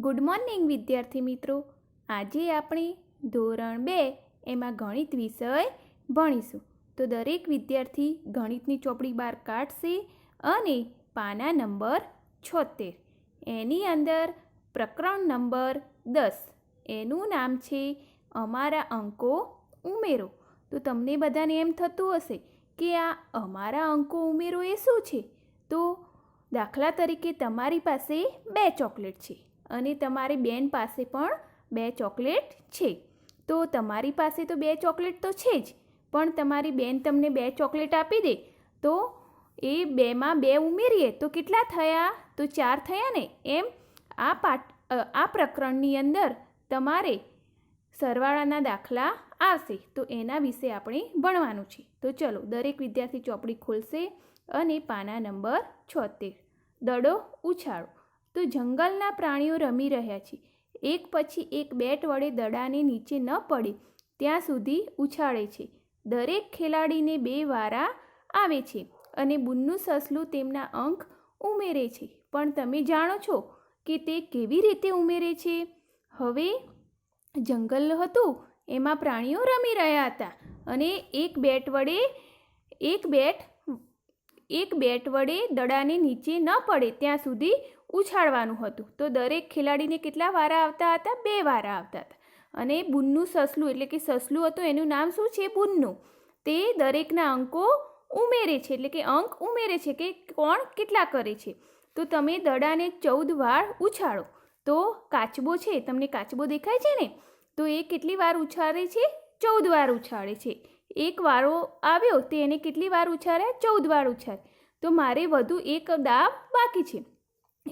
Good morning, વિદ્યાર્થી મિત્રો. આજે આપણે ધોરણ બે એમાં ગણિત વિષય ભણીશું. તો દરેક વિદ્યાર્થી ગણિતની ચોપડી બહાર કાઢશે અને પાના નંબર છોતેર. એની અંદર પ્રકરણ નંબર દસ. એનું નામ છે અમારા અંકો ઉમેરો. તો તમને બધાને એમ થતું હશે કે આ અમારા અંકો ઉમેરો એ શું છે? તો દાખલા તરીકે તમારી પાસે બે ચોકલેટ છે. અને તમારી બેન પાસે પણ બે ચોકલેટ છે. તો તમારી પાસે તો બે ચોકલેટ તો છે જ, પણ તમારી બેન તમને બે ચોકલેટ આપી દે, તો એ બેમાં બે ઉમેરીએ, તો કેટલા થયા? તો ચાર થયા ને, એમ આ પાઠ આ પ્રકરણની અંદર તમારે સરવાળાના દાખલા આવશે, તો એના વિશે આપણે ભણવાનું છે. તો ચલો, દરેક વિદ્યાર્થી ચોપડી ખોલશે અને પાના નંબર છોતેર. દડો ઉછાળો. તો જંગલના પ્રાણીઓ રમી રહ્યા છે. એક પછી એક બેટ વડે દડાને નીચે ન પડે, ત્યાં સુધી ઉછાળે છે. દરેક ખેલાડીને બે વારા આવે છે અને બુન્નું સસલું તેમના અંક ઉમેરે છે. પણ તમે જાણો છો કે તે કેવી રીતે ઉમેરે છે? હવે, જંગલ હતું, એમાં પ્રાણીઓ રમી રહ્યા હતા અને એક બેટ વડે, એક બેટ એક બેટ વડે દડાને નીચે ન પડે, ત્યાં સુધી ઉછાળવાનું હતું. તો દરેક ખેલાડીને કેટલા વારા આવતા હતા? બે વારા આવતા હતા. અને બુન્નું સસલું, એટલે કે સસલું હતું, એનું નામ શું છે? બુન્નું. તે દરેકના અંકો ઉમેરે છે. એટલે કે અંક ઉમેરે છે કે કોણ કેટલા કરે છે. તો તમે દડાને ચૌદ વાર ઉછાળો. તો કાચબો છે, તમને કાચબો દેખાય છે ને? તો એ કેટલી વાર ઉછાળે છે? ચૌદ વાર ઉછાળે છે. એક વારો આવ્યો, તે એને કેટલી વાર ઉછાળ્યા? ચૌદ વાર ઉછાળે તો મારે વધુ એક દાબ બાકી છે.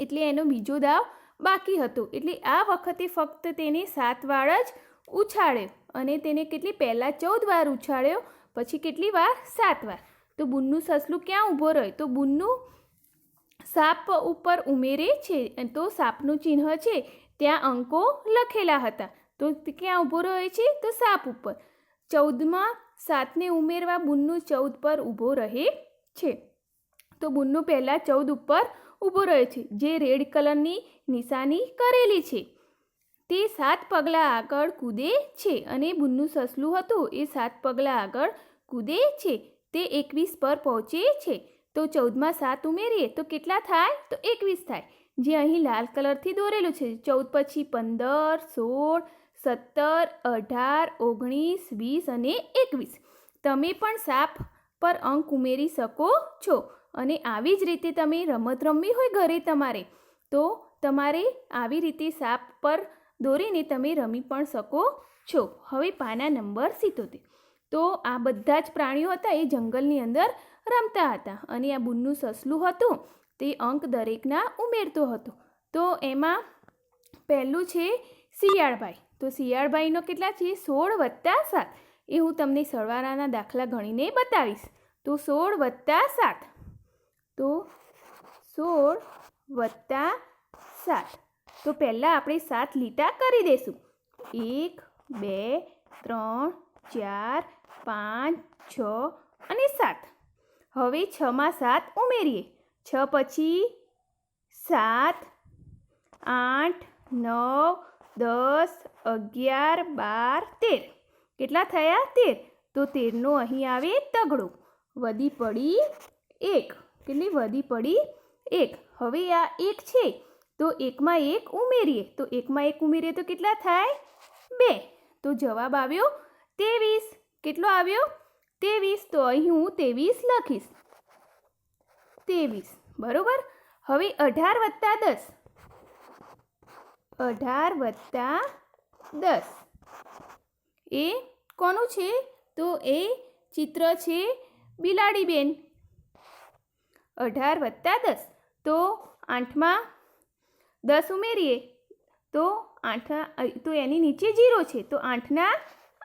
એટલે એનો બીજો દાવ બાકી હતો. એટલે આ વખતે ફક્ત તેને સાત વાર જ ઉછાળ્યો અને તેને કેટલી પહેલાં ચૌદ વાર ઉછાળ્યો, પછી કેટલી વાર સાત વાર. તો બુન્નું સસલું ક્યાં ઊભો રહે તો બુન્નું સાપ ઉપર ઉમેરે છે તો સાપનું ચિહ્ન છે, ત્યાં અંકો લખેલા હતા. તો ક્યાં ઊભો રહે છે? તો સાપ ઉપર. ચૌદમાં સાતને ઉમેરવા બુન્નું ચૌદ પર ઊભો રહે છે. તો બુન્નું પહેલાં ચૌદ ઉપર ઊભો રહ્યો છે, જે રેડ કલરની નિશાની કરેલી છે. તે સાત પગલાં આગળ કૂદે છે અને બુન્નું સસલું હતું, એ સાત પગલાં આગળ કૂદે છે, તે એકવીસ પર પહોંચે છે. તો ચૌદમાં સાત ઉમેરીએ, તો કેટલા થાય? તો એકવીસ થાય. જે અહીં લાલ કલરથી દોરેલું છે. ચૌદ પછી પંદર, સોળ, સત્તર, અઢાર, ઓગણીસ, વીસ અને એકવીસ. તમે પણ સાપ પર અંક ઉમેરી શકો છો. અને આવી જ રીતે તમે રમત રમવી હોય ઘરે તમારે, તો તમારે આવી રીતે સાપ પર દોરીને તમે રમી પણ શકો છો. હવે પાના નંબર સિત્તોતેર. તો આ બધા જ પ્રાણીઓ હતા એ જંગલની અંદર રમતા હતા અને આ બુનનું સસલું હતું, તે અંક દરેકના ઉમેરતો હતો. તો એમાં પહેલું છે શિયાળભાઈ. તો શિયાળભાઈનો કેટલા છે? સોળ વત્તા સાત. એ હું તમને સરવાળાના દાખલા ગણીને બતાવીશ. તો સોળ વત્તા સાત. તો સોળ વત્તા સાત. તો પહેલાં આપણે સાત લીટા કરી દઈશું. એક, બે, ત્રણ, ચાર, પાંચ, છ અને સાત. હવે છમાં સાત ઉમેરીએ. છ પછી સાત, આઠ, નવ, દસ, અગિયાર, બાર, તેર. કેટલા થયા? તેર. તો તેરનો અહીં આવે તગડો. વધી પડી એક. કેટલી વધી પડી? એક. હવે આ એક છે. તો એકમાં એક ઉમેરીએ. તો એકમાં એક ઉમેરીએ તો કેટલા થાય? બે. તો જવાબ આવ્યો ત્રેવીસ. કેટલો આવ્યો? ત્રેવીસ. તો અહીં હું ત્રેવીસ લખીશ. ત્રેવીસ. બરોબર? હવે અઢાર વત્તા દસ. અઢાર વત્તા દસ. એ કોનું છે? તો એ ચિત્ર છે બિલાડીબેન. અઢાર વત્તા દસ. તો આઠમાં દસ ઉમેરીએ. તો આઠ તો એની નીચે જીરો છે. તો આઠના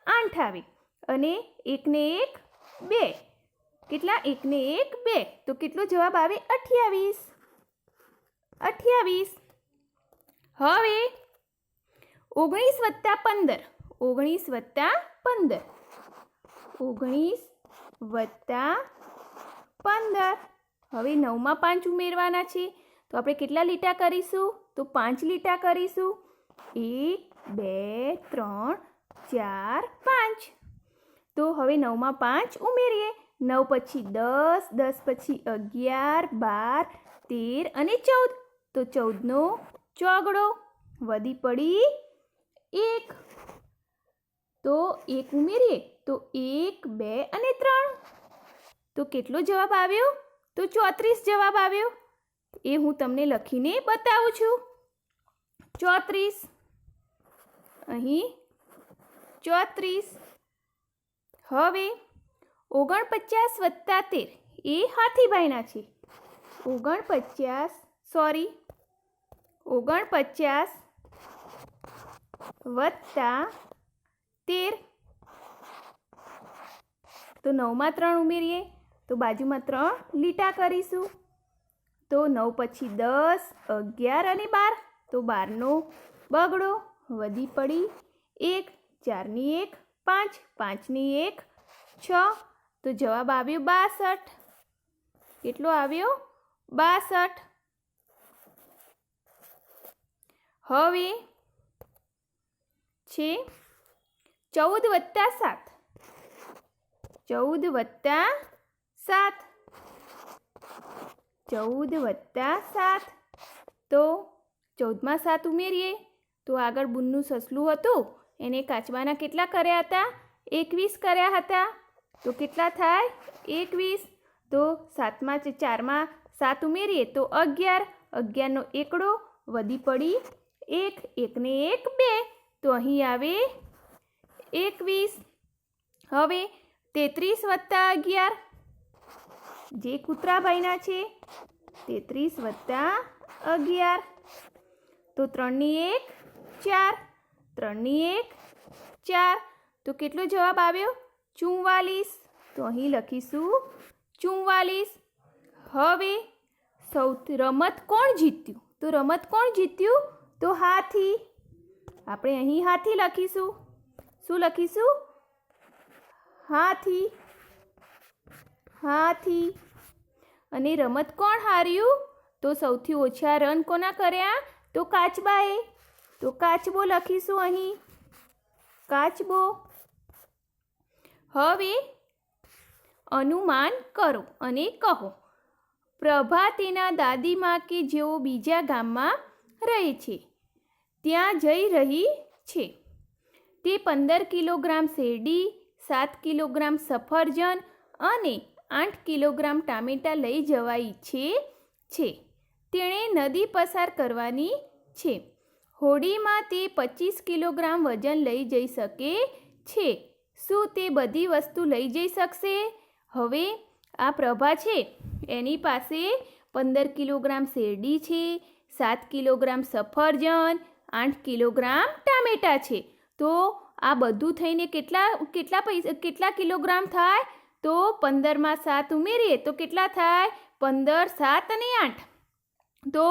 આઠ આવે. અને એકને એક બે. કેટલા? એકને એક બે. તો કેટલો જવાબ આવે? અઠ્યાવીસ. અઠ્યાવીસ. હવે ઓગણીસ વત્તા પંદર. ઓગણીસ વત્તા પંદર. ઓગણીસ વત્તા પંદર. હવે નવમાં પાંચ ઉમેરવાના છે. તો આપણે કેટલા લીટા કરીશું? તો પાંચ લીટા કરીશું. એક, બે, ત્રણ, ચાર, પાંચ. તો હવે નવમાં પાંચ ઉમેરીએ. નવ પછી દસ દસ પછી અગિયાર, બાર, તેર અને ચૌદ. તો ચૌદનો ચોગડો વધી પડી એક. તો એક ઉમેરીએ. તો એક, બે અને ત્રણ. તો કેટલો જવાબ આવ્યો? તો ચોત્રીસ જવાબ આવ્યો. એ હું તમને લખીને બતાવું છું. ચોત્રીસ. અહીં ચોત્રીસ. હવે ઓગણપચાસ વત્તા તેર. એ હાથીભાઈના છે. ઓગણપચાસ સોરી ઓગણપચાસ વત્તા તેર. તો નવમાં ત્રણ ઉમેરીએ. તો બાજુમાં ત્રણ લીટા કરીશું. તો નવ પછી દસ, અગિયાર અને બાર. તો બારનો બગડો, વધી પડી એક, ચારની એક, પાંચ, પાંચની એક, છ. તો જવાબ આવ્યો બાસઠ. કેટલો આવ્યો? બાસઠ. હવે છે ચૌદ વત્તા સાત. ચૌદ વત્તા સાત. ચૌદ વત્તા સાત. તો ચૌદમાં સાત ઉમેરીએ. તો આગળ બુનનું સસલું હતું. એને કાચબાના કેટલા કર્યા હતા? એકવીસ કર્યા હતા. તો કેટલા થાય? એકવીસ. તો સાતમાં ચારમાં સાત ઉમેરીએ. તો અગિયાર. અગિયારનો એકડો. વધી પડી એક. એકને એક બે. તો અહીં આવે એકવીસ. હવે તેત્રીસ વત્તા અગિયાર. જે કૂતરાભાઈના છે તેત્રીસ વત્તા અગિયાર. તો ત્રણની એક, ચાર. ત્રણની એક, ચાર. તો કેટલો જવાબ આવ્યો? ચુમ્વાલીસ તો અહીં લખીશું ચુમ્વાલીસ હવે સૌથી રમત કોણ જીત્યું? તો રમત કોણ જીત્યું? તો હાથી. આપણે અહીં હાથી લખીશું. શું લખીશું? હાથી. હાથી. અને રમત કોણ હાર્યું? તો સૌથી ઓછા રન કોના કર્યા? તો કાચબાએ. તો કાચબો લખીશું અહીં. કાચબો. હવે અનુમાન કરો અને કહો, પ્રભા તેના દાદીમાં કે જેઓ બીજા ગામમાં રહે છે, ત્યાં જઈ રહી છે. તે પંદર કિલોગ્રામ શેરડી, સાત કિલોગ્રામ સફરજન અને આઠ કિલોગ્રામ ટામેટાં લઈ જવા ઈચ્છે છે. તેણે નદી પસાર કરવાની છે. હોડીમાં તે પચીસ કિલોગ્રામ વજન લઈ જઈ શકે છે. શું તે બધી વસ્તુ લઈ જઈ શકશે? હવે આ પ્રભા છે. એની પાસે પંદર કિલોગ્રામ શેરડી છે, સાત કિલોગ્રામ સફરજન, આઠ કિલોગ્રામ ટામેટાં છે. તો આ બધું થઈને કેટલા કેટલા પૈસા, કેટલા કિલોગ્રામ થાય? તો પંદરમાં સાત ઉમેરીએ તો કેટલા થાય? પંદર, સાત અને આઠ. તો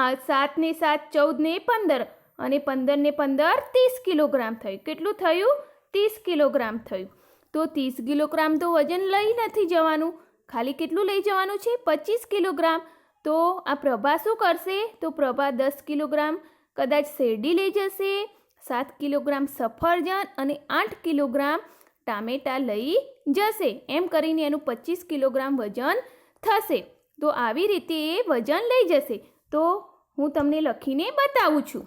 આ સાત ને સાત ચૌદ ને પંદર અને પંદર ને પંદર ત્રીસ કિલોગ્રામ થયું. કેટલું થયું? ત્રીસ કિલોગ્રામ થયું. તો ત્રીસ કિલોગ્રામ તો વજન લઈ નથી જવાનું. ખાલી કેટલું લઈ જવાનું છે? પચીસ કિલોગ્રામ. તો આ પ્રભા શું કરશે? તો પ્રભા દસ કિલોગ્રામ કદાચ શેરડી લઈ જશે, સાત કિલોગ્રામ સફરજન અને આઠ કિલોગ્રામ ટામેટાં લઈ જશે. એમ કરીને એનું પચીસ કિલોગ્રામ વજન થશે. તો આવી રીતે એ વજન લઈ જશે. તો હું તમને લખીને બતાવું છું.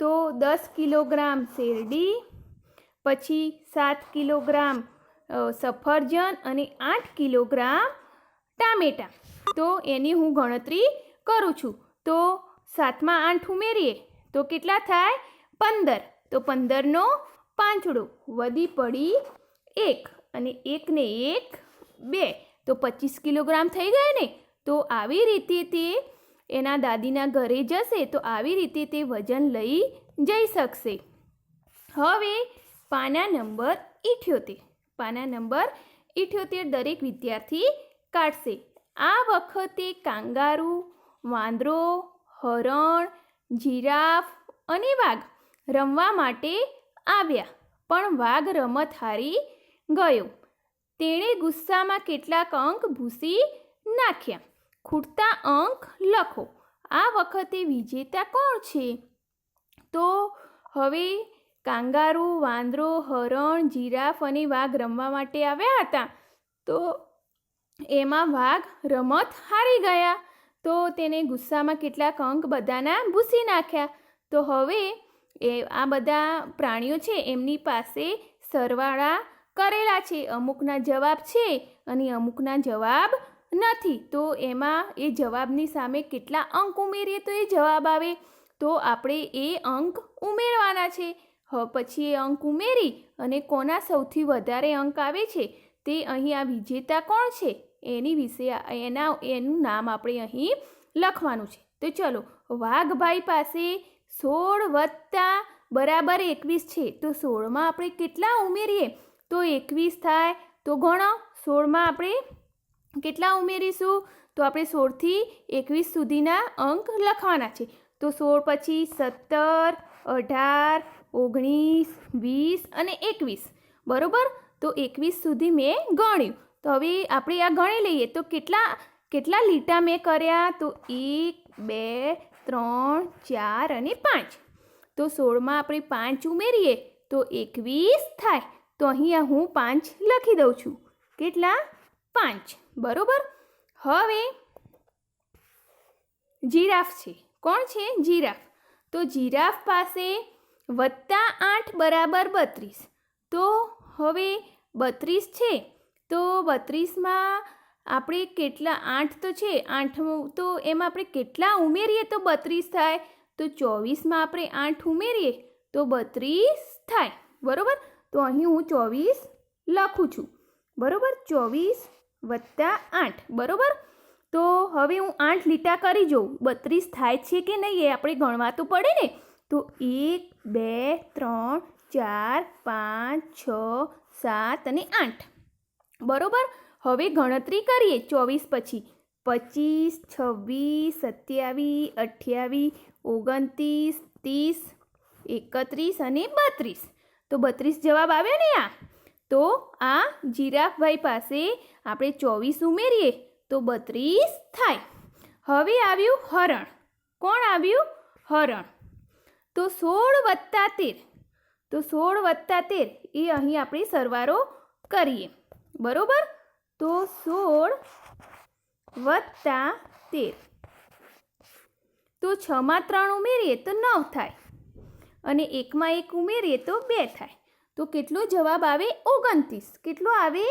તો દસ કિલોગ્રામ શેરડી, પછી સાત કિલોગ્રામ સફરજન અને આઠ કિલોગ્રામ ટામેટાં. તો એની હું ગણતરી કરું છું. તો સાતમાં આઠ ઉમેરીએ તો કેટલા થાય? પંદર. તો પંદરનો પાંચડો. વધી પડી એક અને એકને એક બે. તો પચીસ કિલોગ્રામ થઈ ગયા ને? તો આવી રીતે તે એના દાદીના ઘરે જશે તો આવી રીતે તે વજન લઈ જઈ શકશે. હવે પાના નંબર ઇઠ્યોતેર. પાના નંબર ઇઠ્યોતેર દરેક વિદ્યાર્થી કાઢશે. આ વખતે કાંગારૂ, વાંદરો, હરણ, જીરાફ અને વાઘ રમવા માટે આવ્યા. પણ વાઘ રમત હારી ગયો. તેણે ગુસ્સામાં કેટલાક અંક ભૂસી નાખ્યા. ખૂટતા અંક લખો. આ વખતે વિજેતા કોણ છે? તો હવે કાંગારૂ, વાંદરો, હરણ, જીરાફ અને વાઘ રમવા માટે આવ્યા હતા. તો એમાં વાઘ રમત હારી ગયા. તો તેને ગુસ્સામાં કેટલાક અંક બધાના ભૂસી નાખ્યા. તો હવે એ આ બધા પ્રાણીઓ છે, એમની પાસે સરવાળા કરેલા છે. અમુકના જવાબ છે અને અમુકના જવાબ નથી. તો એમાં એ જવાબની સામે કેટલા અંક ઉમેરીએ તો એ જવાબ આવે. તો આપણે એ અંક ઉમેરવાના છે. હ, પછી એ અંક ઉમેરી અને કોના સૌથી વધારે અંક આવે છે તે અહીં આ વિજેતા કોણ છે? એની વિશે એના, એનું નામ આપણે અહીં લખવાનું છે. તો ચલો, વાઘભાઈ પાસે સોળ વત્તા બરાબર એકવીસ છે. તો સોળમાં આપણે કેટલા ઉમેરીએ? તો એકવીસ થાય તો ગણો. સોળમાં આપણે કેટલા ઉમેરીશું? તો આપણે સોળથી એકવીસ સુધીના અંક લખવાના છે. તો સોળ પછી સત્તર, અઢાર, ઓગણીસ, વીસ અને એકવીસ. બરાબર? તો એકવીસ સુધી મેં ગણ્યું. તો હવે આપણે આ ગણી લઈએ. તો કેટલા કેટલા લીટા મેં કર્યા? તો એક, બે ત્રણ, ચાર અને પાંચ. તો સોળમાં આપણે પાંચ ઉમેરીએ, તો એકવીસ થાય. તો અહીંયા હું પાંચ લખી દઉં છું. કેટલા? પાંચ. બરોબર? હવે જીરાફ છે. કોણ છે? જીરાફ. તો જીરાફ પાસે વત્તા આઠ બરાબર બત્રીસ. તો હવે બત્રીસ છે. તો બત્રીસમાં આપણે કેટલા આઠ તો છે આઠ તો એમાં આપણે કેટલા ઉમેરીએ તો બત્રીસ થાય. તો ચોવીસમાં આપણે આઠ ઉમેરીએ તો બત્રીસ થાય. બરાબર? તો અહીં હું ચોવીસ લખું છું. બરાબર? ચોવીસ વત્તા આઠ. બરાબર? તો હવે હું આઠ લીટા કરી જોઉં. બત્રીસ થાય છે કે નહીં એ આપણે ગણવા તો પડે ને? તો એક, બે, ત્રણ, ચાર, પાંચ, છ, સાત અને આઠ. બરોબર? હવે ગણતરી કરીએ ચોવીસ પછી. પચીસ, છવ્વીસ, સત્યાવીસ, અઠ્યાવીસ, ઓગણત્રીસ, ત્રીસ, એકત્રીસ અને બત્રીસ. તો બત્રીસ જવાબ આવ્યો ને આ? તો આ જીરાફભાઈ પાસે આપણે ચોવીસ ઉમેરીએ તો બત્રીસ થાય. હવે આવ્યું હરણ. કોણ આવ્યું? હરણ. તો સોળ વત્તા તેર. તો સોળ વત્તા તેર એ અહીં આપણે સરવારો કરીએ. બરોબર? તો સોળ વત્તા તેર. તો છમાં ત્રણ ઉમેરીએ તો નવ થાય. અને એકમાં એક ઉમેરીએ તો બે થાય. તો કેટલો જવાબ આવે? ઓગણત્રીસ. કેટલો આવે?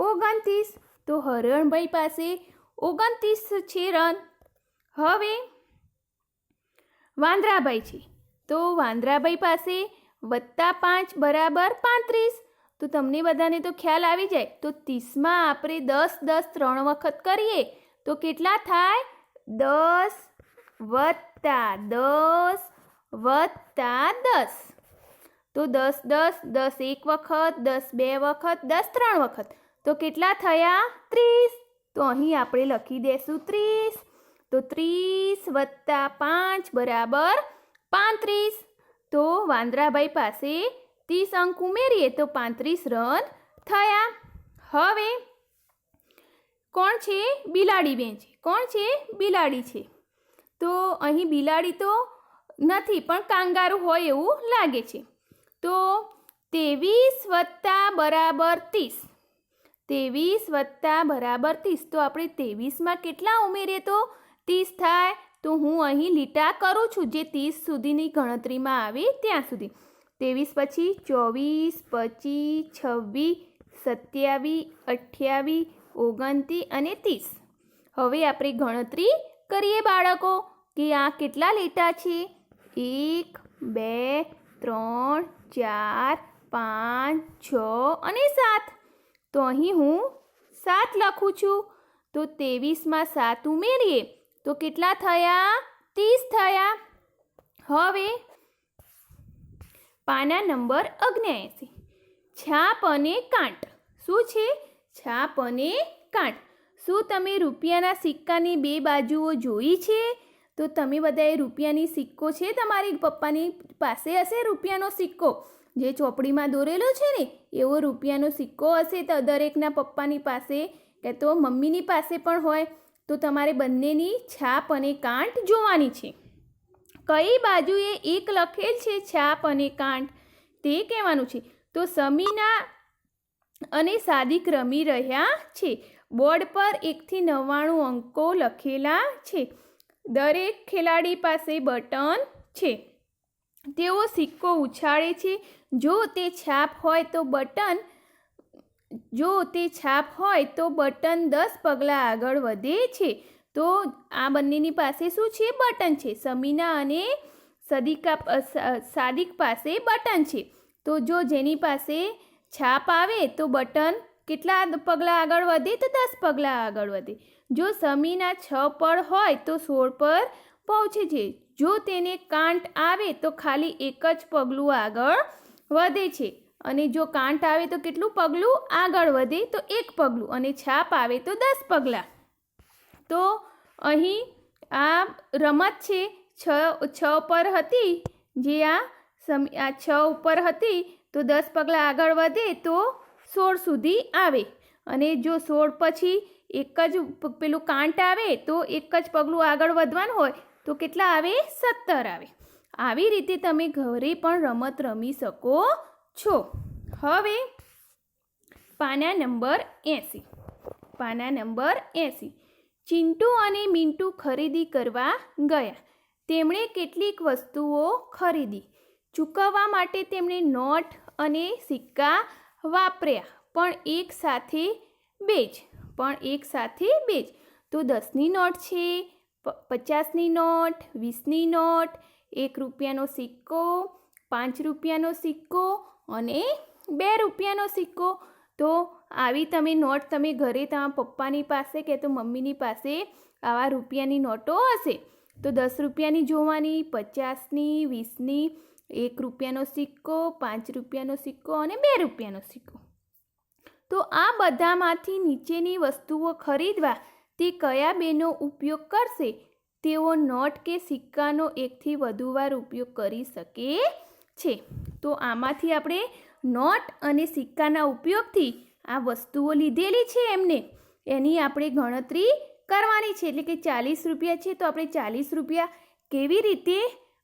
ઓગણત્રીસ. તો હરણભાઈ પાસે ઓગણત્રીસ છે રન. હવે વાંદરાભાઈ છે. તો વાંદરાભાઈ પાસે વત્તા પાંચ બરાબર પાંત્રીસ. તો તમને બધાને તો ખ્યાલ આવી જાય. તો ત્રીસમાં આપણે દસ દસ, ત્રણ વખત કરીએ. તો કેટલા થાય? દસ વત્તા દસ વત્તા દસ. તો દસ દસ દસ એક વખત, દસ બે વખત, દસ ત્રણ વખત. તો કેટલા થયા? ત્રીસ. તો અહીં આપણે લખી દેશું ત્રીસ. તો ત્રીસ વત્તા પાંચ બરાબર પાંત્રીસ. તો વાંદરાભાઈ પાસે ત્રીસ અંક ઉમેરીએ તો પાંત્રીસ રન થયા. હવે કોણ છે? બિલાડી બેન છે. કોણ છે? બિલાડી છે. તો અહીં બિલાડી તો નથી, પણ કાંગારું હોય એવું લાગે છે. તો ત્રેવીસ વત્તા બરાબર ત્રીસ. ત્રેવીસ વત્તા બરાબર ત્રીસ. તો આપણે ત્રેવીસમાં કેટલા ઉમેરીએ તો? ત્રીસ થાય. તો હું અહીં લીટા કરું છું, જે ત્રીસ સુધીની ગણતરીમાં આવે ત્યાં સુધી. ત્રેવીસ પછી ચોવીસ, પચીસ, છવ્વીસ, સત્યાવીસ, અઠ્યાવીસ, ઓગણત્રીસ અને ત્રીસ. હવે આપણે ગણતરી કરીએ બાળકો કે આ કેટલા લીટા છે? એક, બે, ત્રણ, ચાર, પાંચ, છ અને સાત. તો અહીં હું સાત લખું છું. તો ત્રેવીસમાં સાત ઉમેરીએ તો કેટલા થયા? ત્રીસ થયા. હવે પાના નંબર અગ્નેસી છાપ અને કાંટ. શું છે? છાપ અને કાંટ. શું તમે રૂપિયાના સિક્કાની બે બાજુઓ જોઈ છે? તો તમે બધાએ રૂપિયાની સિક્કો છે તમારી પપ્પાની પાસે હશે રૂપિયાનો સિક્કો. જે ચોપડીમાં દોરેલો છે ને, એવો રૂપિયાનો સિક્કો હશે તો દરેકના પપ્પાની પાસે કે તો મમ્મીની પાસે પણ હોય. તો તમારે બંનેની છાપ અને કાંટ જોવાની છે. કઈ બાજુએ એક લખેલ છે છાપ અને કાંટ તે કહેવાનું છે. તો સમીના અને સાદિક રમી રહ્યા છે. બોર્ડ પર એકથી નવ્વાણું અંકો લખેલા છે. દરેક ખેલાડી પાસે બટન છે. તેઓ સિક્કો ઉછાળે છે. જો તે છાપ હોય તો બટન, જો તે છાપ હોય તો બટન દસ પગલાં આગળ વધે છે. તો આ બંનેની પાસે શું છે? બટન છે. સમીના અને સદિકા સાદિક પાસે બટન છે. તો જો જેની પાસે છાપ આવે તો બટન કેટલા પગલાં આગળ વધે? તો દસ પગલાં આગળ વધે. જો સમીના છ પર હોય તો સોળ પર પહોંચે છે. જો તેને કાંટ આવે તો ખાલી એક જ પગલું આગળ વધે છે. અને જો કાંટ આવે તો કેટલું પગલું આગળ વધે? તો એક પગલું. અને છાપ આવે તો દસ પગલાં. તો અહીં આ રમત છે, છ છ પર હતી. જે આ સમ, આ છ ઉપર હતી, તો દસ પગલાં આગળ વધે તો સોળ સુધી આવે. અને જો સોળ પછી એક જ પેલું કાંટ આવે, તો એક જ પગલું આગળ વધવાનું હોય, તો કેટલા આવે? સત્તર આવે. આવી રીતે તમે ઘરે પણ રમત રમી શકો છો. હવે પાના નંબર એંસી. પાના નંબર એંસી. ચિંટુ અને મિન્ટુ ખરીદી કરવા ગયા. તેમણે કેટલીક વસ્તુઓ ખરીદી. ચૂકવવા માટે તેમણે નોટ અને સિક્કા વાપર્યા, પણ એક સાથે બે જ પણ એક સાથે બે જ તો દસની નોટ છે પચાસની નોટ, વીસની નોટ, એક રૂપિયાનો સિક્કો, પાંચ રૂપિયાનો સિક્કો અને બે રૂપિયાનો સિક્કો. તો આવી તમે નોટ તમે ઘરે તમારા પપ્પાની પાસે કે તો મમ્મીની પાસે આવા રૂપિયાની નોટો હશે. તો દસ રૂપિયાની જોવાની, પચાસની, વીસની, એક રૂપિયાનો સિક્કો, પાંચ રૂપિયાનો સિક્કો અને બે રૂપિયાનો સિક્કો. તો આ બધામાંથી નીચેની વસ્તુઓ ખરીદવા તે કયા બેનો ઉપયોગ કરશે? તેઓ નોટ કે સિક્કાનો એકથી વધુ વાર ઉપયોગ કરી શકે છે. તો આમાંથી આપણે નોટ અને સિક્કાના ઉપયોગથી આ વસ્તુઓ લીધેલી છે એમને. એની આપણે ગણતરી કરવાની છે. એટલે કે ચાલીસ રૂપિયા છે તો આપણે ચાલીસ રૂપિયા કેવી રીતે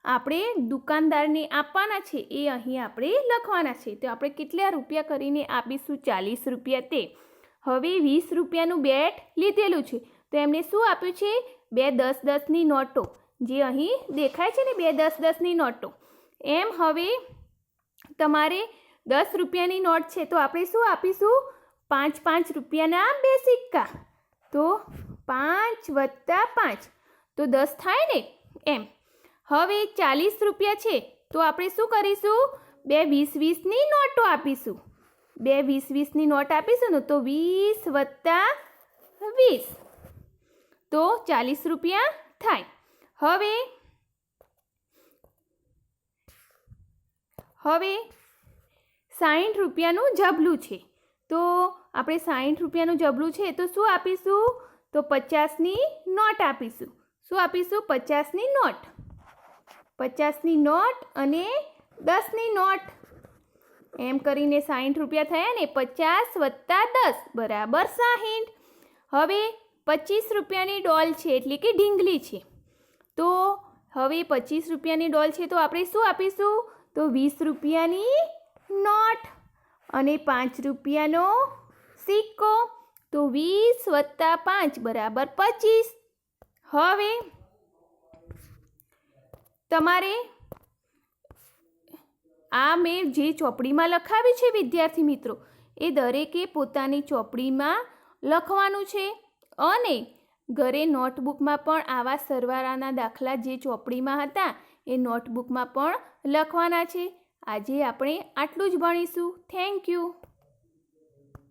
આપણે દુકાનદારને આપવાના છે એ અહીં આપણે લખવાના છે. તો આપણે કેટલા રૂપિયા કરીને આપીશું? ચાલીસ રૂપિયા તે. હવે વીસ રૂપિયાનું બેટ લીધેલું છે. તો એમણે શું આપ્યું છે? બે દસ દસની નોટો. જે અહીં દેખાય છે ને, બે દસ દસની નોટો. એમ હવે તમારે દસ રૂપિયાની નોટ છે, તો આપણે શું આપીશું? પાંચ પાંચ રૂપિયાના બે સિક્કા. તો પાંચ વત્તા પાંચ. તો દસ થાય ને? એમ. હવે ચાલીસ રૂપિયા છે, તો આપણે શું કરીશું? બે વીસ વીસની નોટો આપીશું. બે વીસ વીસની નોટ આપીશું ને, તો વીસ વત્તા વીસ. તો ચાલીસ રૂપિયા થાય. હવે હવે સાઠ રૂપિયાનું જબલું છે. તો આપણે સાઠ રૂપિયાનું જબલું છે તો શું આપીશું? તો પચાસની નોટ આપીશું. શું આપીશું? પચાસની નોટ. પચાસની નોટ અને દસની નોટ. એમ કરીને સાઠ રૂપિયા થયા ને પચાસ વત્તા દસ, બરાબર સાહીઠ. હવે પચીસ રૂપિયાની ડોલ છે એટલે કે ઢીંગલી છે. તો હવે પચીસ રૂપિયાની ડોલ છે તો આપણે શું આપીશું? તો વીસ રૂપિયાની નોટ અને પાંચ રૂપિયાનો સિક્કો. તો વીસ વત્તા પાંચ બરાબર પચીસ. હવે તમારે આ મેં જે ચોપડીમાં લખાવ્યું છે, વિદ્યાર્થી મિત્રો, એ દરેકે પોતાની ચોપડીમાં લખવાનું છે. અને ઘરે નોટબુકમાં પણ આવા સરવાળાના દાખલા જે ચોપડીમાં હતા, એ નોટબુકમાં પણ લખવાના છે. આજે આપણે આટલું જ ભણીશું. Thank you